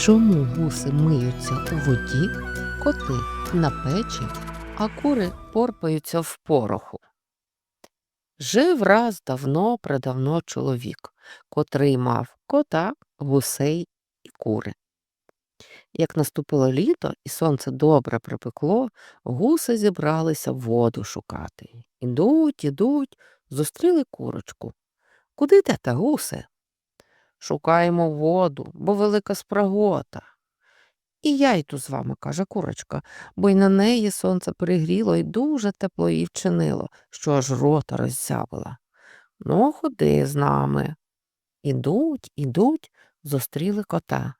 Чому гуси миються у воді, коти на печі, а кури порпаються в пороху? Жив раз давно предавно чоловік, котрий мав кота, гусей і кури. Як наступило літо і сонце добре припекло, гуси зібралися воду шукати. Ідуть, ідуть, зустріли курочку. Куди йдете, гуси? Шукаємо воду, бо велика спрагота. І я йду з вами, каже курочка, бо й на неї сонце пригріло і дуже тепло їй вчинило, що аж рота роззявила. Ну, ходи з нами. Ідуть, ідуть, зустріли кота.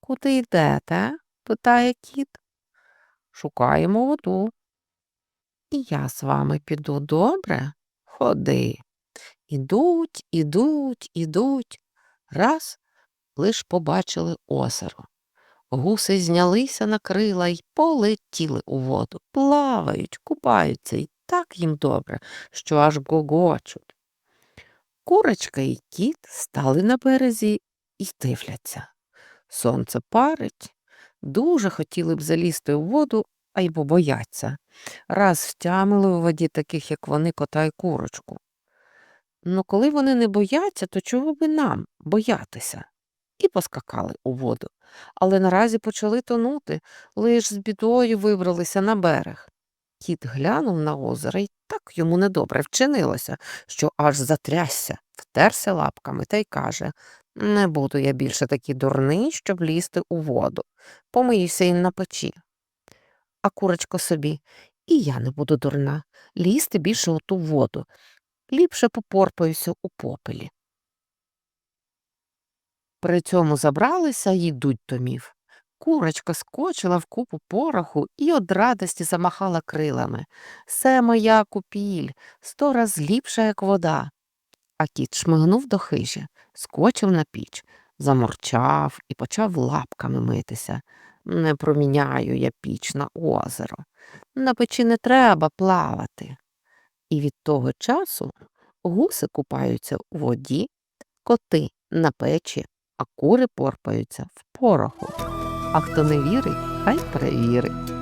Куди йдете? питає кіт. Шукаємо воду. І я з вами піду, добре? Ходи. Ідуть, ідуть, ідуть. Раз лиш побачили озеро. Гуси знялися на крила й полетіли у воду, плавають, купаються, і так їм добре, що аж гогочуть. Курочка і кіт стали на березі і дивляться. Сонце парить, дуже хотіли б залізти у воду, а й побояться. Раз втямили у воді таких, як вони, кота й курочку. Ну, коли вони не бояться, то чого би нам боятися? І поскакали у воду, але наразі почали тонути, лиш з бідою вибралися на берег. Кіт глянув на озеро і так йому недобре вчинилося, що аж затрясся, втерся лапками та й каже Не буду я більше такий дурний, щоб лізти у воду. Помиюся і на печі. А курочко собі, і я не буду дурна, лізти більше у воду. Ліпше попорпаюся у попелі. При цьому забралися й йдуть домів. Курочка скочила в купу пороху і од радості замахала крилами. Се моя купіль, сто раз ліпша, як вода. А кіт шмигнув до хижі, скочив на піч, заморчав і почав лапками митися. Не проміняю я піч на озеро. На печі не треба плавати. І від того часу гуси купаються у воді, коти на печі, а кури порпаються в пороху. А хто не вірить, хай перевірить.